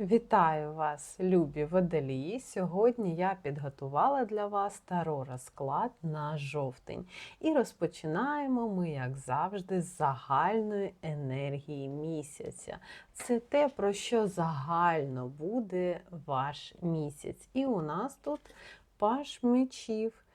Вітаю вас, любі водолії! Сьогодні я підготувала для вас таро розклад на жовтень. І розпочинаємо ми, як завжди, з загальної енергії місяця. Це те, про що загально буде ваш місяць. І у нас тут паш мечів.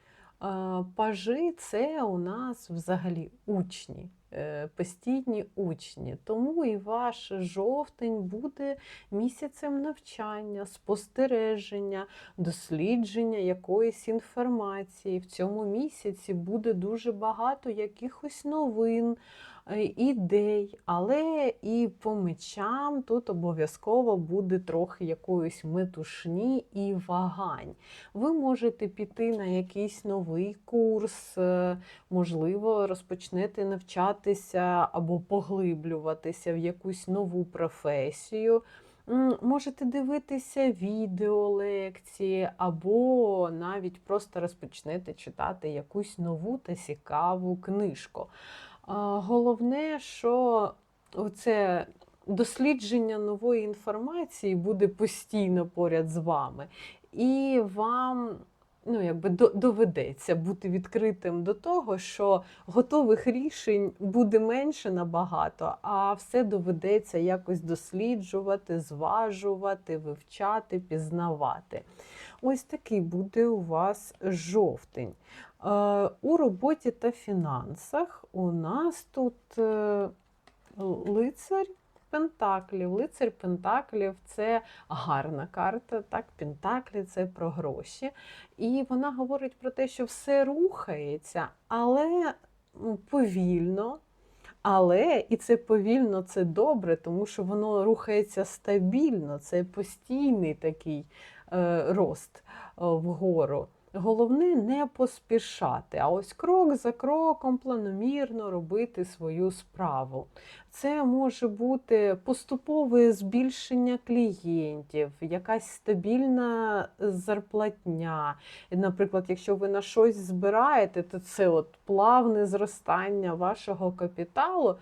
Пажи це у нас взагалі учні, е, постійні учні. Тому і ваш жовтень буде місяцем навчання, спостереження, дослідження якоїсь інформації. В цьому місяці буде дуже багато якихось новин, ідей, але і по мечам тут обов'язково буде трохи якоїсь метушні і вагань. Ви можете піти на якийсь новий курс, е, можливо, розпочнете навчатися або поглиблюватися в якусь нову професію. Можете дивитися відеолекції, або навіть просто розпочнете читати якусь нову та цікаву книжку. Головне, що це дослідження нової інформації буде постійно поряд з вами, і вам ну, якби до- доведеться бути відкритим до того, що готових рішень буде менше набагато, а все доведеться якось досліджувати, зважувати, вивчати, пізнавати. Ось такий буде у вас жовтень. Е, У роботі та фінансах у нас тут е, лицар Пентаклів. Лицар Пентаклів це гарна карта. Так, Пентаклі це про гроші. І вона говорить про те, що все рухається, але повільно. Але і це повільно, це добре, тому що воно рухається стабільно, це постійний такий е, рост е, вгору. Головне не поспішати, а ось крок за кроком планомірно робити свою справу. Це може бути поступове збільшення клієнтів, якась стабільна зарплатня. Наприклад, якщо ви на щось збираєте, то це от плавне зростання вашого капіталу.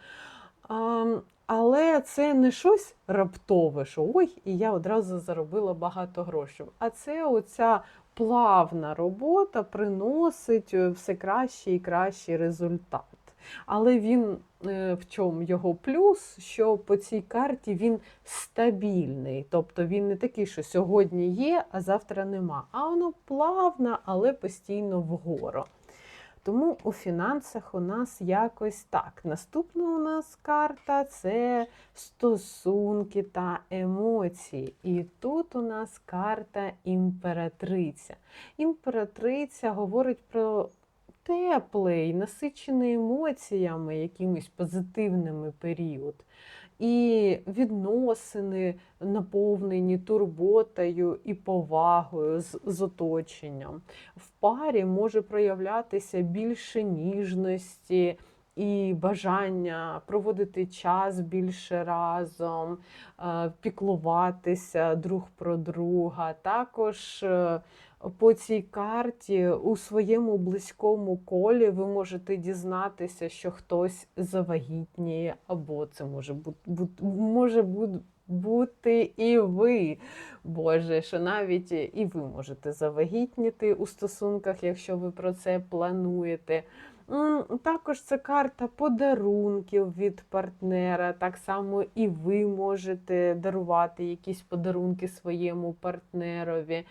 Але це не щось раптове, що ой, і я одразу заробила багато грошей. А це оця плавна робота приносить е, все кращий і кращий результат. Але він е, в чому його плюс, що по цій карті він стабільний. Тобто він не такий, що сьогодні є, а завтра нема. А воно плавно, але постійно вгору. Тому у фінансах у нас якось так. Наступна у нас карта це стосунки та емоції. І тут у нас карта імператриця. Імператриця говорить про теплий, насичений емоціями, якимось позитивними період. І відносини наповнені турботою і повагою з, з оточенням. В парі може проявлятися більше ніжності і бажання проводити час більше разом, е, піклуватися друг про друга. Також е, по цій карті у своєму близькому колі ви можете дізнатися, що хтось завагітніє, або це може бути, може. Бути і ви, Боже, що навіть і ви можете завагітніти у стосунках, якщо ви про це плануєте. Також це карта подарунків від партнера. Так само і ви можете дарувати якісь подарунки своєму партнерові.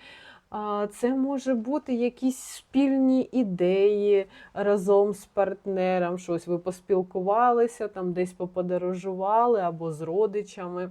Це може бути якісь спільні ідеї разом з партнером. Щось ви поспілкувалися, там десь поподорожували або з родичами.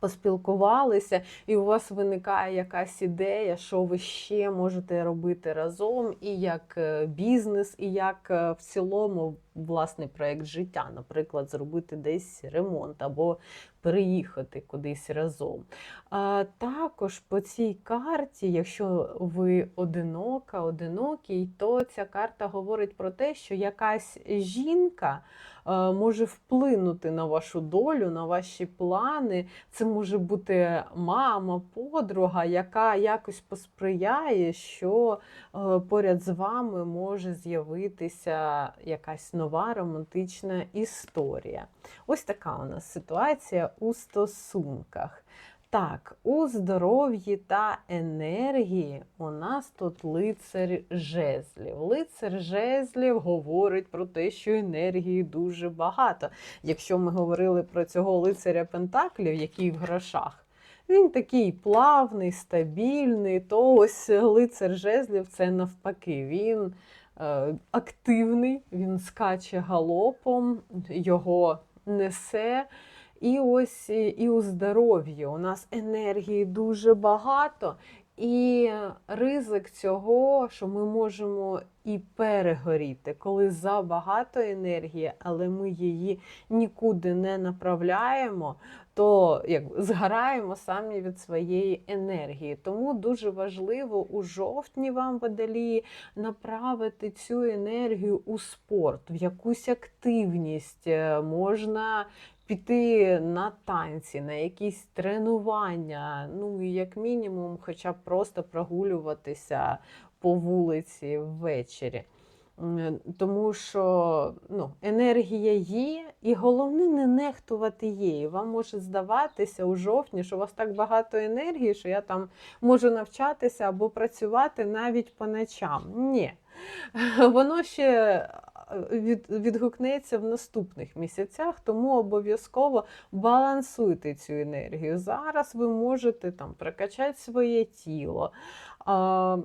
Поспілкувалися, і у вас виникає якась ідея, що ви ще можете робити разом, і як е, бізнес, і як е, в цілому власний проєкт життя, наприклад, зробити десь ремонт або переїхати кудись разом. А, Також по цій карті, якщо ви одинока, одинокий, то ця карта говорить про те, що якась жінка може вплинути на вашу долю, на ваші плани. Це може бути мама, подруга, яка якось посприяє, що поряд з вами може з'явитися якась нова романтична історія. Ось така у нас ситуація у стосунках. Так, у здоров'ї та енергії у нас тут лицар жезлів. Лицар жезлів говорить про те, що енергії дуже багато. Якщо ми говорили про цього лицаря Пентаклів, який в грошах, він такий плавний, стабільний, то ось лицар жезлів це навпаки. Він активний, він скаче галопом, його несе. І ось і і у здоров'ї у нас енергії дуже багато, і ризик цього, що ми можемо і перегоріти, коли забагато енергії, але ми її нікуди не направляємо, то як згораємо самі від своєї енергії. Тому дуже важливо у жовтні вам водолії направити цю енергію у спорт, в якусь активність. Е, Можна піти на танці, на якісь тренування, ну і як мінімум, хоча б просто прогулюватися по вулиці ввечері. Тому що ну, енергія є, і головне не нехтувати її. Вам може здаватися у жовтні, що у вас так багато енергії, що я там можу навчатися або працювати навіть по ночам. Ні. Воно ще від, відгукнеться в наступних місяцях, тому обов'язково балансуйте цю енергію. Зараз ви можете там прокачати своє тіло. А,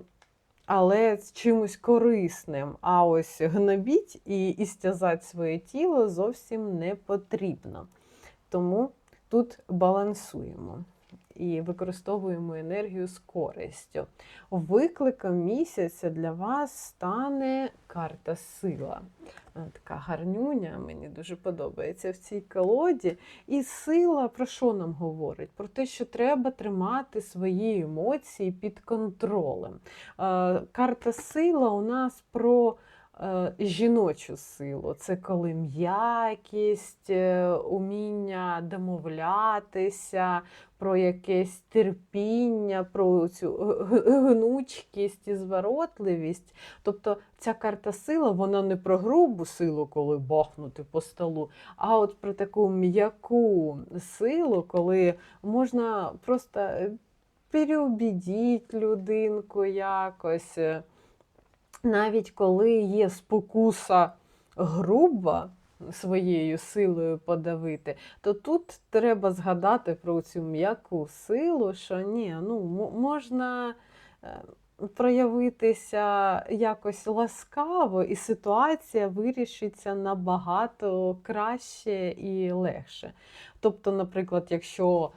але з чимось корисним. А ось гнобіть і, і стязати своє тіло зовсім не потрібно. Тому тут балансуємо і використовуємо енергію з користю. Викликом місяця для вас стане карта сила. Така гарнюня, мені дуже подобається в цій колоді. І сила про що нам говорить? Про те, що треба тримати свої емоції під контролем. Е, Карта сила у нас про жіночу силу. Це коли м'якість, е, уміння домовлятися, про якесь терпіння, про цю гнучкість і зворотливість. Тобто ця карта сила, вона не про грубу силу, коли бахнути по столу, а от про таку м'яку силу, коли можна просто е, переубідіть людинку якось. Навіть коли є спокуса груба своєю силою подавити, то тут треба згадати про цю м'яку силу, що ні, ну можна е, проявитися якось ласкаво, і ситуація вирішиться набагато краще і легше. Тобто, наприклад, якщо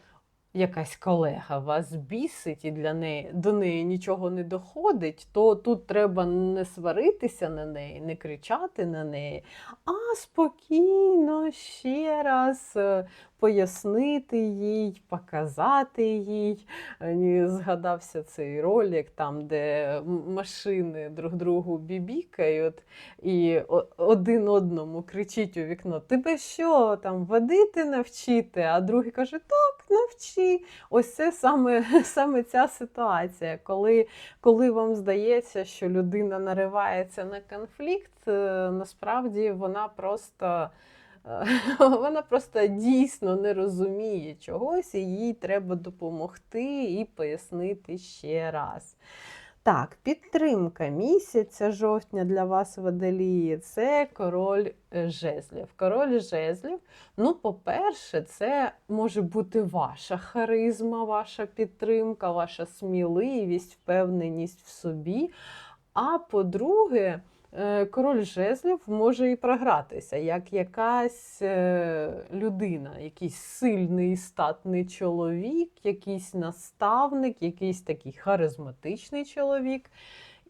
якась колега вас бісить і для неї до неї нічого не доходить, то тут треба не сваритися на неї, не кричати на неї, а спокійно ще раз е, пояснити їй, показати їй. Мені згадався цей ролик, там, де машини друг другу бібікають, і один одному кричить у вікно: Тебе що там водити навчити? А другий каже, так, навчи. Ось це саме, саме ця ситуація, коли, коли вам здається, що людина наривається на конфлікт, е, насправді вона просто. Вона просто дійсно не розуміє чогось, і їй треба допомогти і пояснити ще раз. Так, підтримка місяця жовтня для вас водолії це король жезлів. Король жезлів, ну, по-перше, це може бути ваша харизма, ваша підтримка, ваша сміливість, впевненість в собі. А по-друге, король жезлів може і програтися, як якась е, людина, якийсь сильний статний чоловік, якийсь наставник, якийсь такий харизматичний чоловік.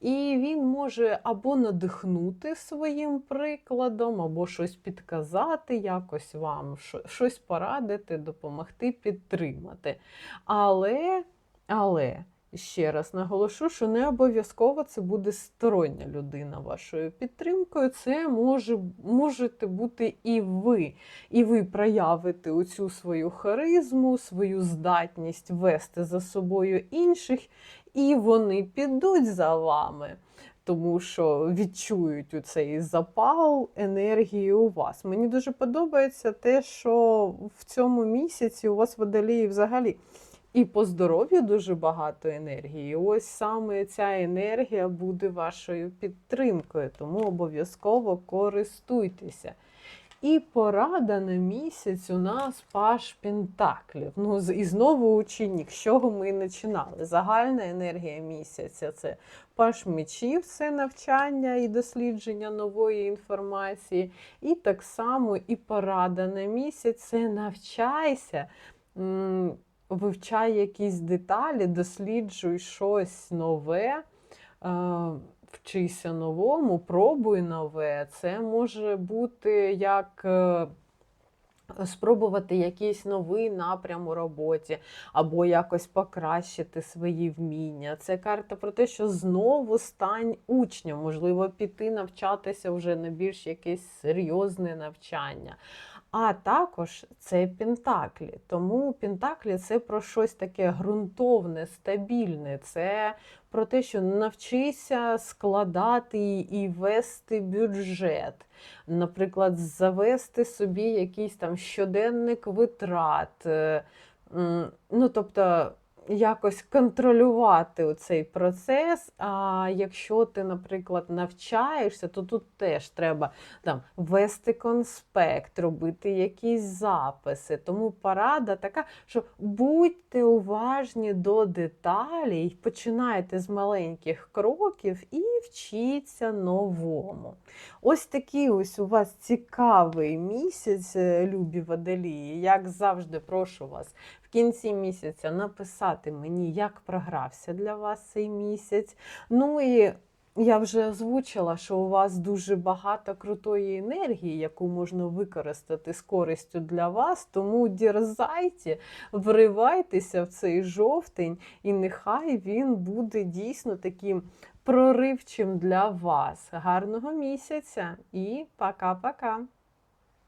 І він може або надихнути своїм прикладом, або щось підказати, якось вам щось порадити, допомогти, підтримати. Але, але ще раз наголошу, що не обов'язково це буде стороння людина вашою підтримкою. Це може, можете бути і ви. І ви проявите оцю свою харизму, свою здатність вести за собою інших, і вони підуть за вами. Тому що відчують у цей запал енергії у вас. Мені дуже подобається те, що в цьому місяці у вас водолії взагалі І по здоров'ю дуже багато енергії. Ось саме ця енергія буде вашою підтримкою, тому обов'язково користуйтеся. І порада на місяць у нас паш Пентаклів. Ну, і знову ученик, з чого ми починали. Загальна енергія місяця це паш мечів, це навчання і дослідження нової інформації. І так само і порада на місяць це навчайся. Вивчай якісь деталі, досліджуй щось нове, е, вчися новому, пробуй нове. Це може бути як е, спробувати якийсь новий напрям у роботі, або якось покращити свої вміння. Це карта про те, що знову стань учнем, можливо, піти навчатися вже на більш якесь серйозне навчання. А також це Пентаклі. Тому Пентаклі це про щось таке ґрунтовне, стабільне. Це про те, що навчися складати і вести бюджет. Наприклад, завести собі якийсь там щоденник витрат. Ну, тобто, якось контролювати цей процес. А якщо ти, наприклад, навчаєшся, то тут теж треба там вести конспект, робити якісь записи. Тому порада така, що будьте уважні до деталей, починайте з маленьких кроків і вчіться новому. Ось такий ось у вас цікавий місяць, е, любі водолії. Як завжди, прошу вас кінці місяця написати мені, як програвся для вас цей місяць. Ну і я вже озвучила, що у вас дуже багато крутої енергії, яку можна використати з користю для вас. Тому дерзайте, вривайтеся в цей жовтень, і нехай він буде дійсно таким проривчим для вас. Гарного місяця і пока-пока!